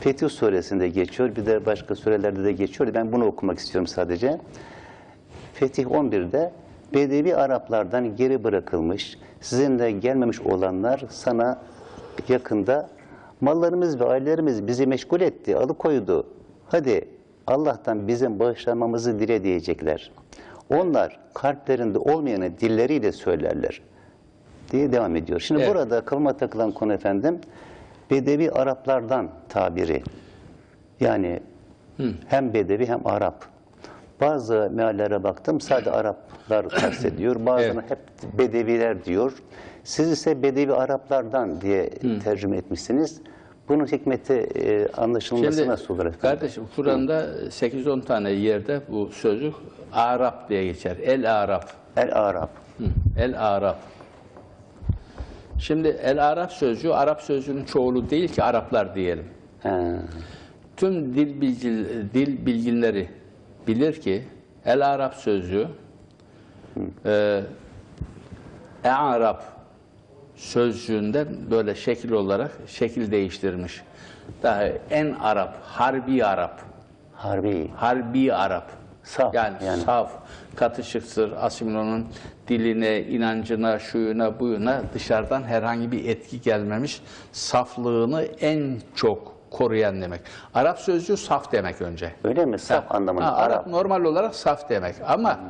Fetih suresinde geçiyor. Bir de başka surelerde de geçiyor. Ben bunu okumak istiyorum sadece. Fetih 11'de Bedevi Araplardan geri bırakılmış, sizinle gelmemiş olanlar sana yakında mallarımız ve ailelerimiz bizi meşgul etti, alıkoydu. Hadi Allah'tan bizim bağışlanmamızı dile diyecekler. Onlar kalplerinde olmayanı dilleriyle söylerler diye devam ediyor. Şimdi Evet. burada kafama takılan konu efendim Bedevi Araplardan tabiri. Yani hem Bedevi hem Arap. Bazı meallere baktım sadece Araplar kastediyor. Bazılarına hep Bedeviler diyor. Siz ise Bedevi Araplardan diye tercüme etmişsiniz. Bunun hikmeti e, anlaşılması Şimdi nasıl olur efendim? kardeşim Kur'an'da 8-10 tane yerde bu sözcük Arap diye geçer. El Arap. El Arap. Hı, El Arap. Şimdi El Arap sözcüğü Arap sözcüğünün çoğulu değil ki Araplar diyelim. He. Tüm dil bilgil, dil bilginleri bilir ki El Arap sözcüğü e, E-Arap sözcüğünden böyle şekil olarak şekil değiştirmiş. Daha en Arap, Harbi Arap. Harbi. Harbi Arap. Saf, Yani, yani. saf, katışıktır. Asimilo'nun diline, inancına, şuyuna, buyuna dışarıdan herhangi bir etki gelmemiş. Saflığını en çok koruyan demek. Arap sözcüğü saf demek önce. Öyle mi? Saf Ha, anlamında. ha, Arap Arap. normal olarak saf demek. Ama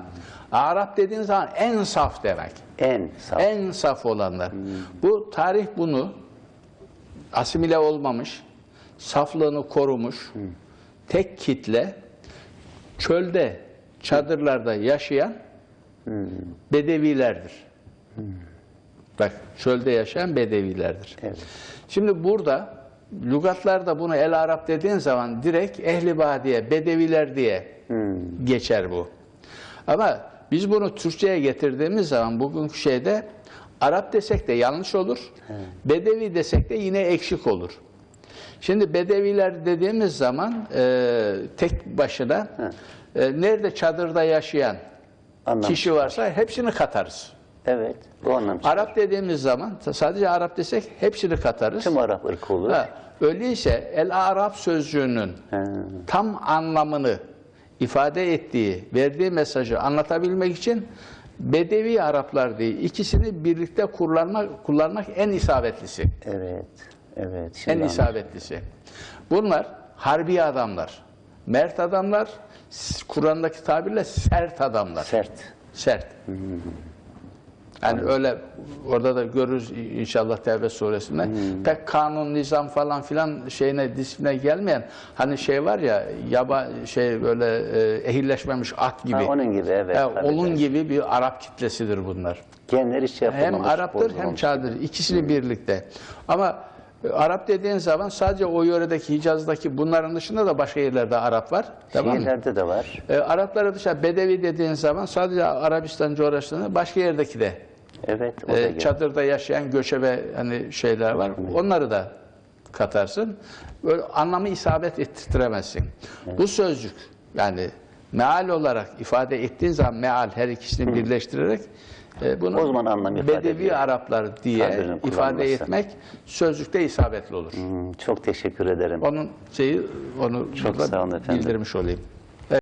Arap dediğin zaman en saf demek. En saf. En saf olanlar. Bu tarih bunu asimile olmamış, saflığını korumuş, tek kitle çölde, çadırlarda yaşayan bedevilerdir. Bak çölde yaşayan bedevilerdir. Evet. Şimdi burada lügatlarda bunu el Arap dediğin zaman direkt ehli badiye, bedeviler diye geçer bu. Ama biz bunu Türkçe'ye getirdiğimiz zaman bugünkü şeyde Arap desek de yanlış olur. Bedevi desek de yine eksik olur. Şimdi bedeviler dediğimiz zaman e, tek başına e, nerede çadırda yaşayan Anlamış. kişi varsa hepsini katarız. Evet. Bu anlam. Arap dediğimiz zaman sadece Arap desek hepsini katarız. Tüm Arap ırkı olur. Ha, öyleyse el-Arap sözcüğünün He. tam anlamını ifade ettiği, verdiği mesajı anlatabilmek için Bedevi Araplar diye ikisini birlikte kullanmak, kullanmak en isabetlisi. Evet. Evet. En anladım. isabetlisi. Bunlar harbi adamlar, mert adamlar, Kur'an'daki tabirle sert adamlar. Sert. Sert. Yani öyle orada da görürüz inşallah Tevbe suresinde. Pek kanun, nizam falan filan şeyine disipline gelmeyen hani şey var ya yaba şey böyle e, ehilleşmemiş at gibi. Ha, onun gibi, evet, tabii, onun gibi bir Arap kitlesidir bunlar. Genler hiç şey Hem yapılmamış. Arap'tır hem. Çağ'dır. İkisini birlikte. Ama e, Arap dediğin zaman sadece o yöredeki Hicaz'daki bunların dışında da başka yerlerde Arap var. Tamam mı? Şehirlerde de var. E, Araplara dışarı Bedevi dediğin zaman sadece Arabistan coğrafyasında başka yerdeki de Evet. O da e, geliyor. çadırda yaşayan göçebe hani şeyler var. Onları da katarsın. Böyle anlamı isabet ettiremezsin. Bu sözcük yani meal olarak ifade ettiğin zaman meal her ikisini birleştirerek e, bunu O zaman anlam Bedevi ediyor. Araplar diye ifade etmek sözcükte isabetli olur. Hmm, çok teşekkür ederim. Onun şeyi onu Çok sağ olun efendim. bildirmiş olayım.